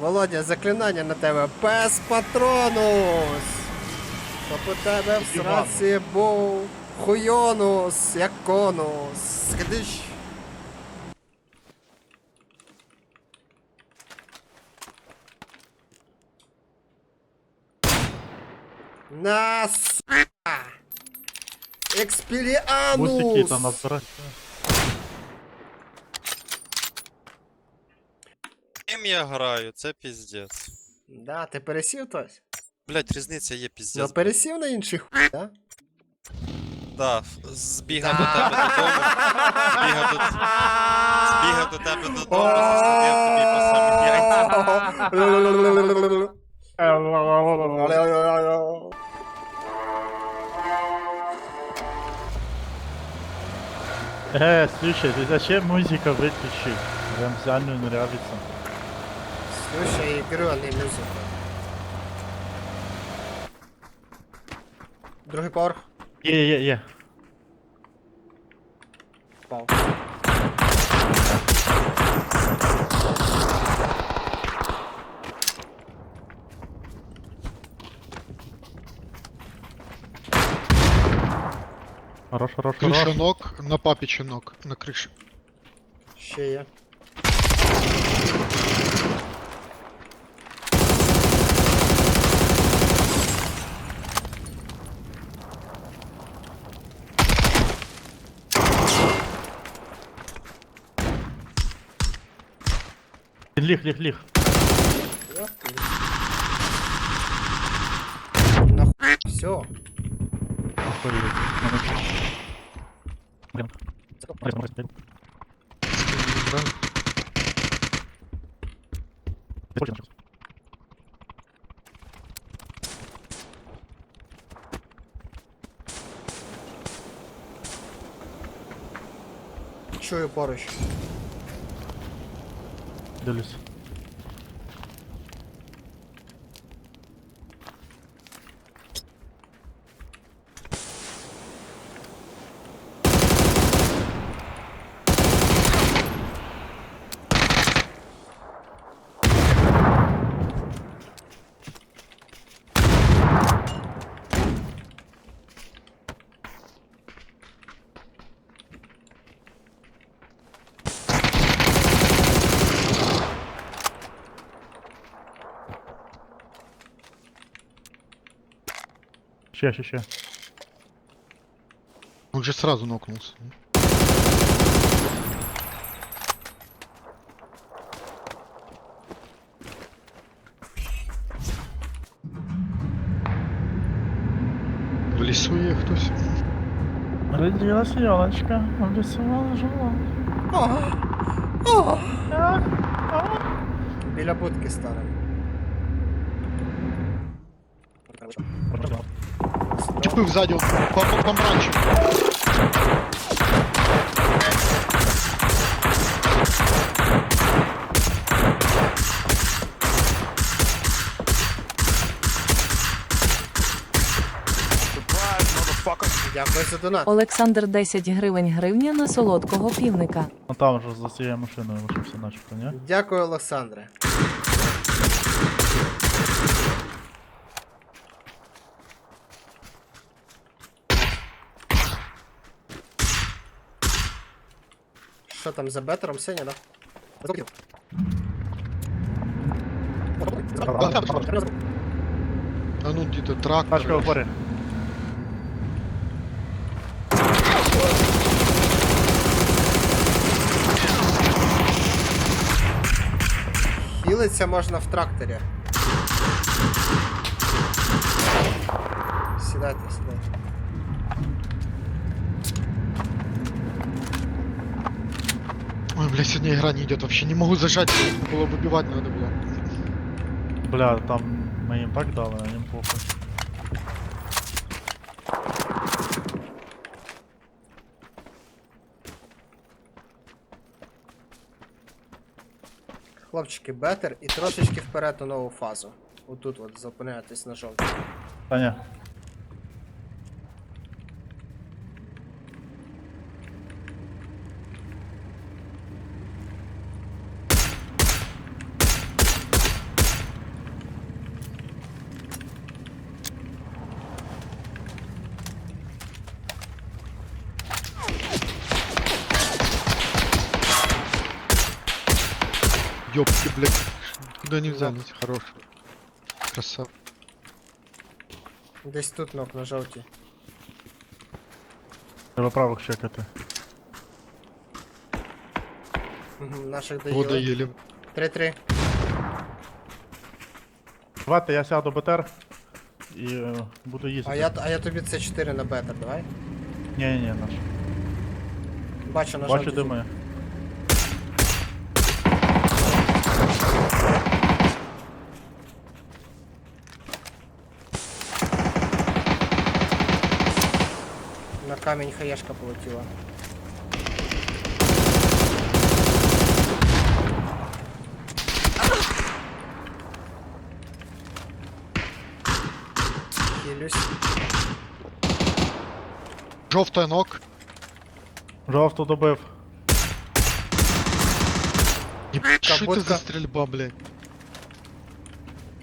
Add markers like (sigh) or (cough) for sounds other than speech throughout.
Володя, заклинання на тебе. Пес патронус! У тебе в сраці був хуйонус, як конус. Скидиш. Нас! Експіліанус! Бусики там набирать. Ким я граю, це піздець. Да, ти пересів тось? Блять, різниця є Ну, піздець. пересів на інший хуй, да? Да, ф- збігав до тебе додому. Збігав до, збігав до тебе додому, засадив тобі по самі яйця. Э, слушай, ты зачем музыка выключи? Прям реально нравится. Слушай ігру, а не музику. Другий поверх. Е-е-е. Впав. Хорош, хорош, хорош. Крыша ног, на папиче ног, на крыше. Ще є. Лих, лих, лих. Нахуй. Все. Охуеть. Блин. Блин, блин, блин. Да. Очень хорошо. Чую поруч. Deu luz. Ща, ща, ща. Он же сразу нокнулся. В лесу хтось. Родилась елочка, обрисовала жила. Біля будки стара. Чепив ззаді, по, по, помаранчу. Дякую за донат. Олександр 10 гривень гривня на солодкого півника. Ну там же за цією машиною лишився начебто, ні? Дякую, Олександре. Що там за бетером синя, да? А ну где-то трактор. Тачка в упорі. Хілиться можна в тракторі. Сідайте, сідайте. бля, сегодня игра не идет вообще. Не могу зажать, было выбивать надо было. Бля, там ми їм так дали, а їм похуй. Хлопчики, бетер і трошечки вперед у нову фазу. Отут от зупиняєтесь на жовтій. Та Куда не взялись, хорош. Красава. Десь тут ног на жовтій. Треба правок чекати. Мгм, Наших Вода доїли. ели. 3-3. Давайте я сяду БТР і е, буду їздити. А я, а я тобі це 4 на бетер, давай. Ні, ні, ні, наш. Бачу на Бачу жовтій. дими. На камінь хаєшка полетіла. Хилюсь. Жовтая ног. Жовту добив. Ебать, что это будка. за стрельба, блядь?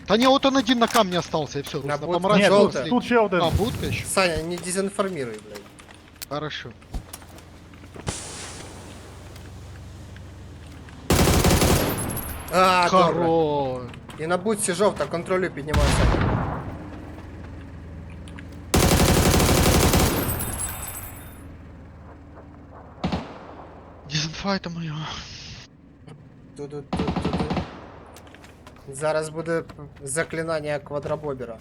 Да не, вот он один на камне остался, и все. На На будке. Ні, помаранчевом тут, жовте. тут ще один. А, будка еще? Саня, не дезинформируй, блядь. Хорошо. А, добре. Хорош. І на будці жовта, контролю піднімався. Дизенфайта моя. Ту-ду-ту-ту-ду. Зараз буде заклинання квадробобера.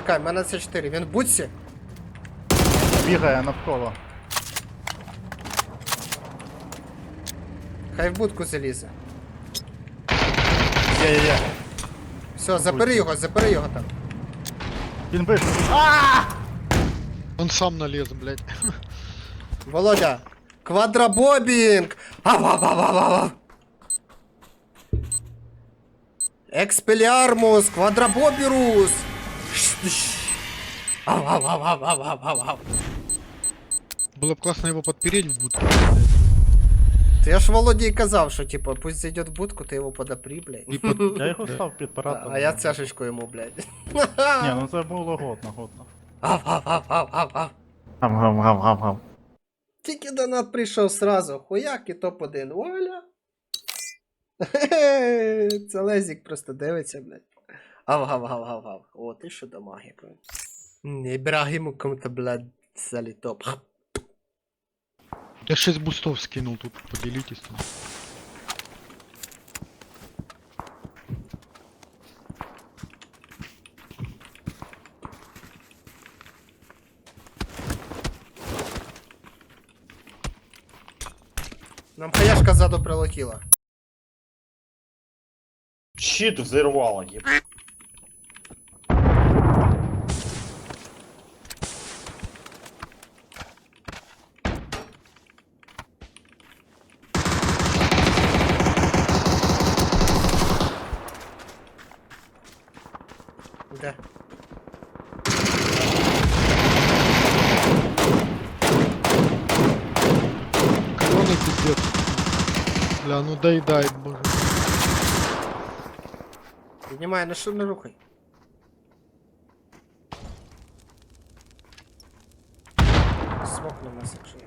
Чекай, в мене це 4. Він в будці? Бігає навколо. Хай в будку залізе. Є, є, є. Все, забери його, забери його там. Він вийшов. Он сам налез, блядь. Володя, квадробобінг! Ав-ав-ав-ав-ав! Експеліармус, квадробобірус! Шш-шш. Ав-ав-ав-ав-ав-ав-ав! Было бы классно его подпереть в будку. Ти ж Володі й казав, що типу, пусть зайдет в будку, ти його подопри, блядь. Под... Я його став підпирати. А я цяшечку йому, блядь. Ні, ну це було годно, годно. Ав-ав-ав-ав-ав-ав. Гам-гам-гам-гам-гам. Тільки донат прийшов сразу, хуяк і топ-1. Оля. Це Лезік просто дивиться, блядь. Ав-гав-гав-гав-гав. О, ти що дамаги, блядь. Ібрагіму кому-то, блядь, залітоп. Я 6 бустов скинул тут, поделитесь там. Нам хаяшка ззаду прилетіла. Щит взорвало, еб... Де? Короны пиздец. Бля, ну дай дай, боже. Піднімай, на що не рухай. Смок на нас, якщо є.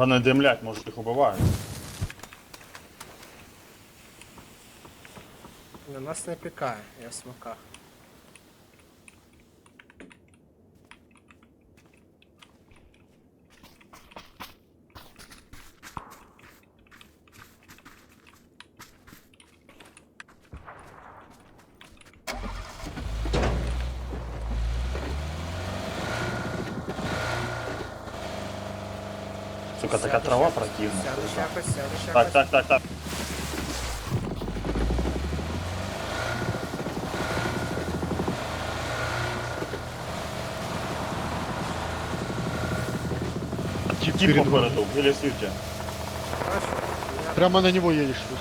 Вони димлять, може їх убивають. На нас не пікає, я в смоках. Сука, така трава противна. Сядеш якось, сядеш Так, якось. так, так, так. Тип Тип перед вами. попереду, біля світі. Хорошо. Я- Прямо на него едешь, Рус.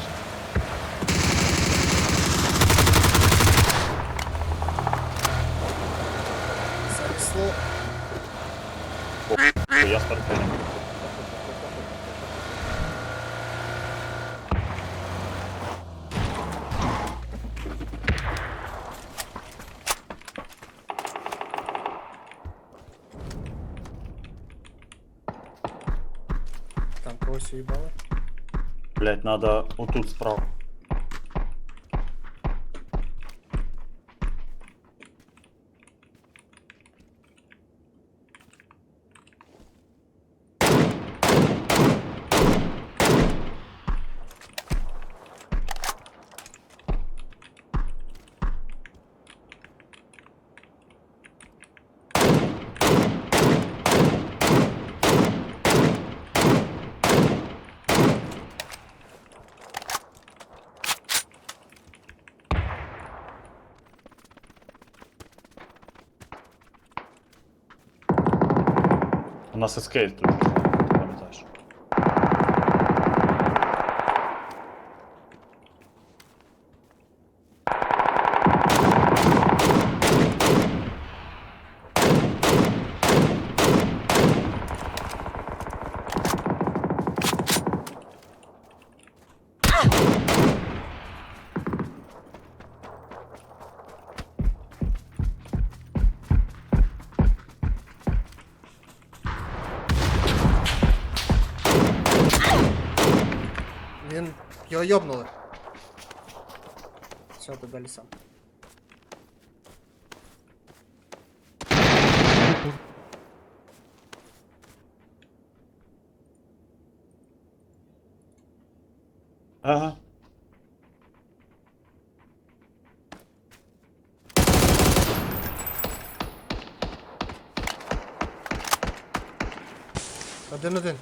Занесло. Я стартую. Когось. Блять, надо вот тут справа. У нас його йобнули. Все, ти далі сам. Ага. Один-один.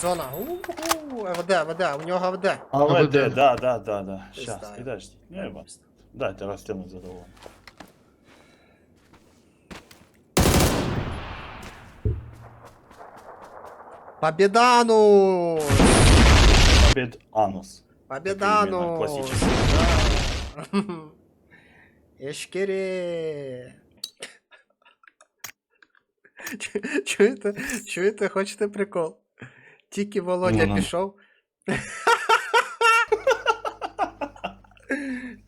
Зона. У-у-у, АВД, АВД, у нього АВД. Але АВД. де, да, да, да, да. Щас, Пизда. підожди. Не, ба. Дайте розтягнуть задоволення. Победанус! Під анус. Победанус! классический. Да. Ешкере! (laughs) Чу- Чуєте, чуєте, хочете прикол? Тільки Володя Ну-ну. пішов.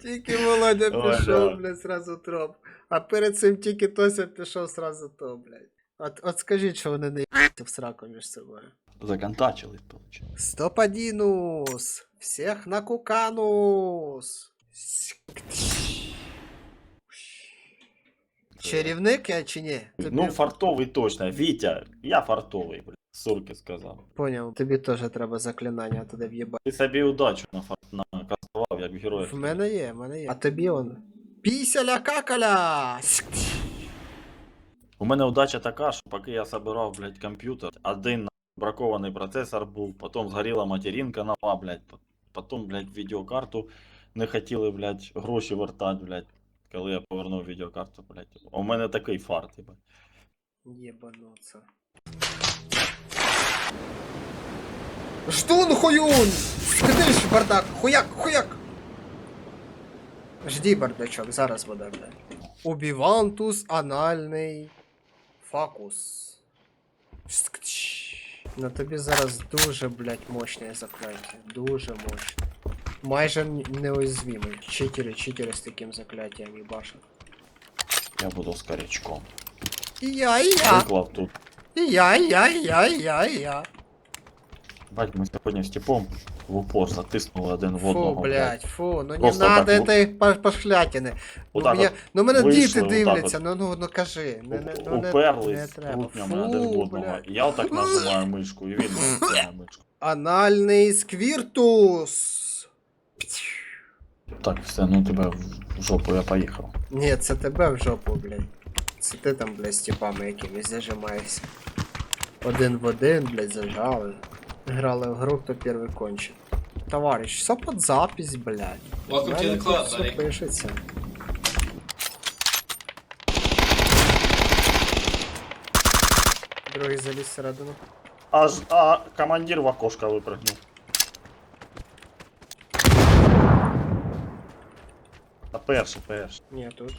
Тільки Володя Ой, пішов, да. блядь, сразу троп. А перед цим тільки Тося пішов сразу то, блядь. От, от скажіть, що вони не їбаться в сраку між собою. Законтачили, виходить. Стопадинус! Всех на куканус! Чарівник я чи ні? Тобі... Ну, фартовий точно. Вітя, я фартовий, блядь. Сурки сказав. Поняв, тобі теж треба заклинання туди в'єбати. Ти собі удачу на фарт накастував, як герой. В мене є, в мене є. А тобі он. Пісяля какаля! У мене удача така, що поки я собирав, блядь, комп'ютер, один бракований процесор був, потім згоріла материнка нова, блядь, по- потім, блядь, відеокарту не хотіли, блядь, гроші вертати, блядь, коли я повернув відеокарту, блядь. У мене такий фарт, блядь. Єбануться. Ждун хуюн! Скидиш, бардак! Хуяк, хуяк! Жди, бардачок, зараз буде, блядь. Убівантус анальний факус. На тобі зараз дуже, блядь, мощне закляття. Дуже мощне. Майже неуязвимий. Читери, читери з таким закляттям їбашать. Я буду скорячком. І я, і я, Виклав тут. І я, і я, і я, і я, і я. Бать, ми сьогодні з типом в упор затиснули один в Фу, одного. блядь, фу, ну не Просто надо так, этой по- пошлятини. Ну, Отак мене, ну мене вийшли, діти отак дивляться, ну ну ну кажи. Не, не, ну, не, не Уперлись треба. крутнями один в Фу, одного. блядь. І я отак нажимаю мишку, і він (laughs) нажимає мишку. Анальний сквіртус. Так, все, ну тебе в жопу я поїхав. Ні, це тебе в жопу, блядь. Це ти там, блядь, з типами якимись зажимаєшся. Один в один, блядь, зажали. Грали в гру, хто перший кончив. Товарищ, все под запись, блядь. Welcome to the club, все buddy. пишеться. Другий заліз всередину. Аж а командир в окошко випрыгнув. А перший, перший. Ні, тут.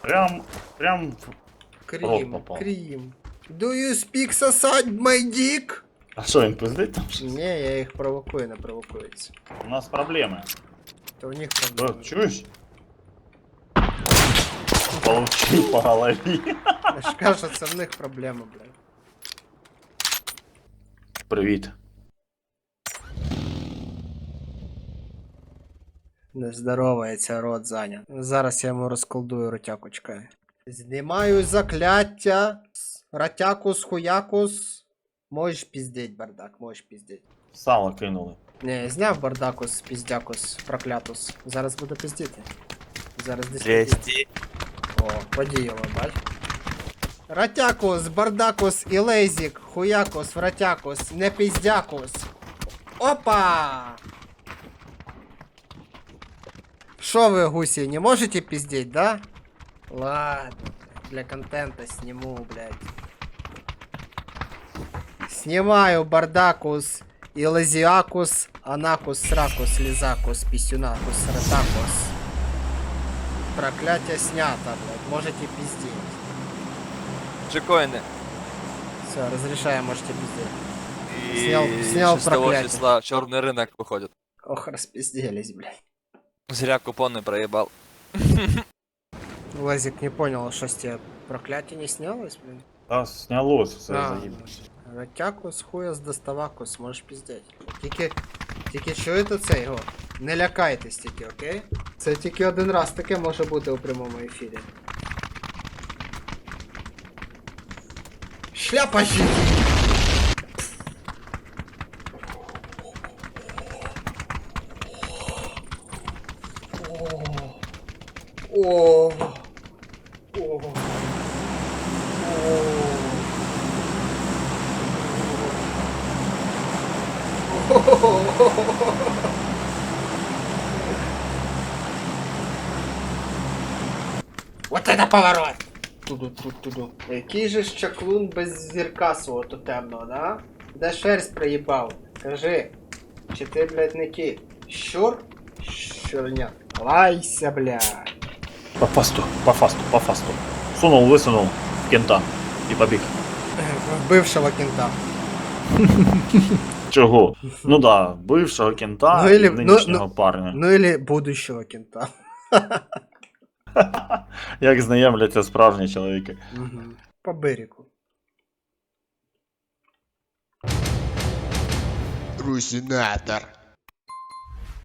Прям, прям в- Крім, Рот попав. крім. Do you speak suicide, my dick? А що він пиздить там щось? Ні, я їх провокую, не провокується. У нас проблеми. То у них Е, проблеми. чуєш? Получив по голові. Я ж кажу, це в них проблема, блядь. Привіт. Не здоровається, рот зайнят. Зараз я йому розколдую ротяку, чекай. Знімаю закляття. Ратякус, хуякус. Можеш піздеть, бардак, можеш піздеть. Сало кинули. Не, зняв бардакус, піздякус, проклятус. Зараз буду пиздіти. Зараз десь. Здрасте. О, подіяло, бач. Ратякус, бардакус і лейзік, хуякус, вратякус, не піздякус. Опа! Шо вы, гуси, не можете пиздеть, да? Ладно, для контента сниму, блядь. Снимаю бардакус, илазиакус, анакус, сракус, лизакус, писюнакус, ратакус. Проклятие снято, блядь, можете пиздеть. Джекоины. Все, разрешаю, можете пиздеть. И Снял- снял 6 проклятие. числа черный рынок выходит. Ох, распизделись, блядь. Зря купоны проебал. (laughs) Лазик не понял, что с тебя проклятие не снялось, блин? Та снялось все А. заїбалось. Ратякус, хуяс, доставакус, можеш піздеть. Тільки, тільки чуєте це його? Не лякайтесь тільки, окей? Це тільки один раз таке може бути у прямому ефірі. Шляпа жінки! О. О. О. Вот это поворот! Туду, туду, туду. Який же ж чаклун без зірка свого тотемного, да? Де шерсть проїбав? Кажи, чи ти, блядь, не кіт? Щур? Щурня. Лайся, блядь. По фасту, по фасту, по фасту. Сунул, высунул кента і побіг. Бывшего кента. (laughs) Чого? Ну да, бившого кента Ну, і или- ну, парня. Ну или будущего кента. (laughs) Як знайомляться справжні чоловіки. Угу. По берегу. Русинатор.